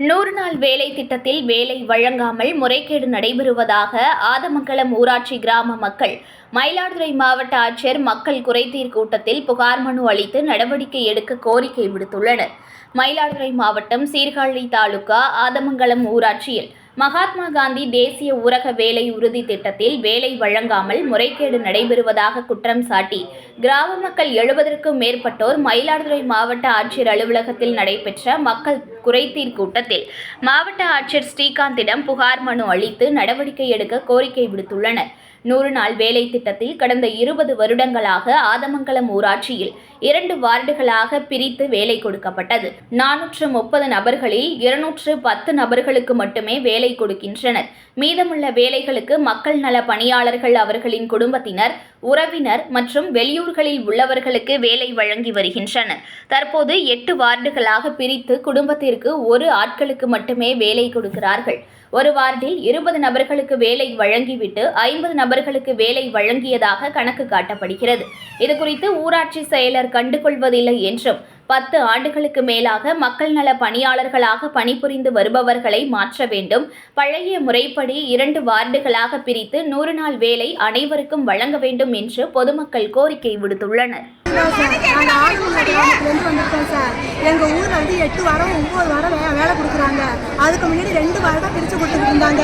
நூறு நாள் வேலை திட்டத்தில் வேலை வழங்காமல் முறைகேடு நடைபெறுவதாக ஆதமங்கலம் ஊராட்சி கிராம மக்கள் மயிலாடுதுறை மாவட்ட ஆட்சியர் மக்கள் குறைதீர் கூட்டத்தில் புகார் மனு அளித்து நடவடிக்கை எடுக்க கோரிக்கை விடுத்துள்ளனர். மயிலாடுதுறை மாவட்டம் சீர்காழி தாலுகா ஆதமங்கலம் ஊராட்சியில் மகாத்மா காந்தி தேசிய ஊரக வேலை உறுதி திட்டத்தில் வேலை வழங்காமல் முறைகேடு நடைபெறுவதாக குற்றம் சாட்டி கிராம மக்கள் எழுபதற்கும் மேற்பட்டோர் மயிலாடுதுறை மாவட்ட ஆட்சியர் அலுவலகத்தில் நடைபெற்ற மக்கள் குறைதீர் கூட்டத்தில் மாவட்ட ஆட்சியர் ஸ்ரீகாந்திடம் புகார் மனு அளித்து நடவடிக்கை எடுக்க கோரிக்கை விடுத்துள்ளனர். நூறு நாள் வேலை திட்டத்தில் கடந்த இருபது வருடங்களாக ஆதமங்கலம் ஊராட்சியில் இரண்டு வார்டுகளாக பிரித்து வேலை கொடுக்கப்பட்டது. நானூற்று முப்பது நபர்களில் இருநூற்று பத்து நபர்களுக்கு மட்டுமே வேலை கொடுக்கின்றனர். மீதமுள்ள வேலைகளுக்கு மக்கள் நல பணியாளர்கள் அவர்களின் குடும்பத்தினர் உறவினர் மற்றும் வெளியூர்களில் உள்ளவர்களுக்கு வேலை வழங்கி வருகின்றனர். தற்போது எட்டு வார்டுகளாக பிரித்து குடும்பத்திற்கு ஒரு ஆட்களுக்கு மட்டுமே வேலை கொடுக்கிறார்கள். ஒரு வார்டில் இருபது நபர்களுக்கு வேலை வழங்கிவிட்டு ஐம்பது நபர்களுக்கு வேலை வழங்கியதாக கணக்கு காட்டப்படுகிறது. இதுகுறித்து ஊராட்சி செயலர் கண்டுகொள்வதில்லை என்றும் பத்து ஆண்டுகளுக்கு மேலாக மக்கள் நல பணியாளர்களாக பணிபுரிந்து வருபவர்களை மாற்ற வேண்டும். பழைய முறைப்படி இரண்டு வார்டுகளாக பிரித்து நூறு நாள் வேலை அனைவருக்கும் வழங்க வேண்டும் என்று பொதுமக்கள் கோரிக்கை விடுத்துள்ளனர். நாங்கள் ஆளுநர் கிராமத்துலேருந்து வந்திருக்கோம் சார். எங்கள் ஊரில் வந்து எட்டு வாரம் ஒம்பது வாரம் வே வேலை கொடுக்குறாங்க. அதுக்கு முன்னாடி ரெண்டு வாரம் தான் பிரித்து கொடுத்துட்டு இருந்தாங்க.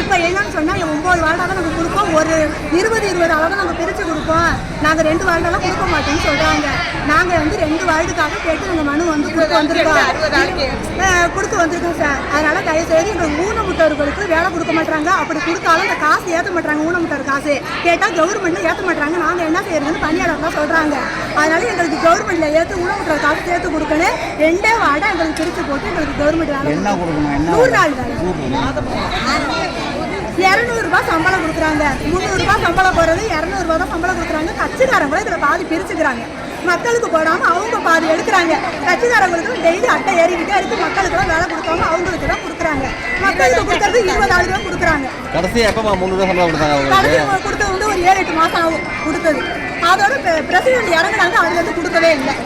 இப்போ என்னன்னு சொன்னால் ஒம்பது வாரம் தான் நாங்கள் கொடுப்போம். ஒரு இருபது இருபது அளவு நாங்கள் பிரித்து கொடுப்போம். நாங்கள் ரெண்டு வாரம்லாம் கொடுக்க மாட்டோம்னு சொல்கிறாங்க நாங்கள் வந்து ரெண்டு வார்டுக்காக கேட்டு நாங்கள் மனு வந்து கொடுக்க வந்திருக்கோம். கொடுக்க வந்திருக்கோம் சார். அதனால தயவுசெய்து எங்கள் ஊனமுட்டவர்களுக்கு வேலை கொடுக்க மாட்டாங்க அப்படி கொடுத்தாலும் அந்த காசு ஏற்ற மாட்டாங்க ஊனமுட்டவர் காசு. கேட்டால் கவர்மெண்ட்ல ஏற்ற மாட்டாங்க நாங்கள் என்ன செய்யறதுன்னு பணியாளர் தான் சொல்கிறாங்க அதனால எங்களுக்கு கவர்மெண்ட்ல ஏற்று ஊனமுட்டவர் காசு சேர்த்து கொடுக்கணும் ரெண்டே வார்டை எங்களுக்கு பிரித்து போட்டு எங்களுக்கு கவர்மெண்ட் வேலை நூறு நாள் வேலை. இரநூறுபா சம்பளம் கொடுக்குறாங்க. முந்நூறுபா சம்பளம் போடுறது இரநூறுபா தான் சம்பளம் கொடுக்குறாங்க. கட்சிக்காரங்களும் இதில் பாதி பிரிச்சுக்கிறாங்க. மக்களுக்கு போடாமல் அவங்க பாதி எடுக்கிறாங்க. கட்சிக்காரங்களுக்கு டெய்லி அட்டை ஏறிக்கிட்டே இருக்கு மக்களுக்கெல்லாம் வேலை கொடுக்காம அவங்களுக்கு தான் கொடுக்குறாங்க. மக்களுக்கு கொடுக்கறது இருபதாயிரம் ரூபா கொடுக்குறாங்க. கடைசி எப்பமா முந்நூறு சம்பளம் கொடுத்தாங்க கடைசி கொடுத்தது வந்து ஒரு ஏழு எட்டு மாதம் ஆகும் கொடுத்தது. அதோட பிரசிடென்ட் இறங்குனாங்க அதுல இருந்து கொடுக்கவே இல்லை.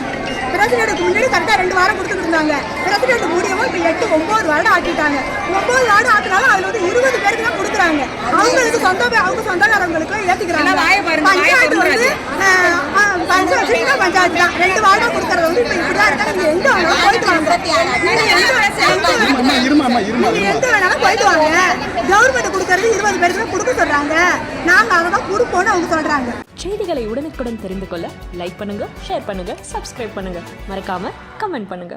பிரசிடென்ட்டுக்கு முன்னாடி கரெக்டாக ரெண்டு வாரம் கொடுத்துட்டு இருந்தாங்க. பிரசிடென்ட் முடியவும் இப்போ எட்டு ஒம்பது வாரம் ஆக்கிட்டாங்க. ஒம்பது வாரம் ஆக்கினாலும் அதில் வந்து இருபது பேருக்கு தான் கொடுக்குறாங்க. அவங்களுக்கு சொந்த அவங்க சொந்தக்காரங்களுக்கு ஏற்றிக்கிறாங்க பஞ்சாயத்து வந்து தான். ரெண்டு வாரம் கொடுக்குறது வந்து இப்போ இப்படி தான் இருக்கா நீங்கள் எங்கே வேணாலும் போயிட்டு வாங்க. நீங்கள் எங்க எங்க நீங்க எங்க வேணாலும் போயிட்டு வாங்க. கவர்மெண்ட் கொடுக்கறது இருபது பேருக்கு கொடுக்க சொல்றாங்க. நாங்க அதை தான் கொடுப்போம்னு அவங்க சொல்றாங்க. செய்திகளை உடனுக்குடன் தெரிந்து கொள்ள லைக் பண்ணுங்க ஷேர் பண்ணுங்க சப்ஸ்கிரைப் பண்ணுங்க. மறக்காம கமெண்ட் பண்ணுங்க.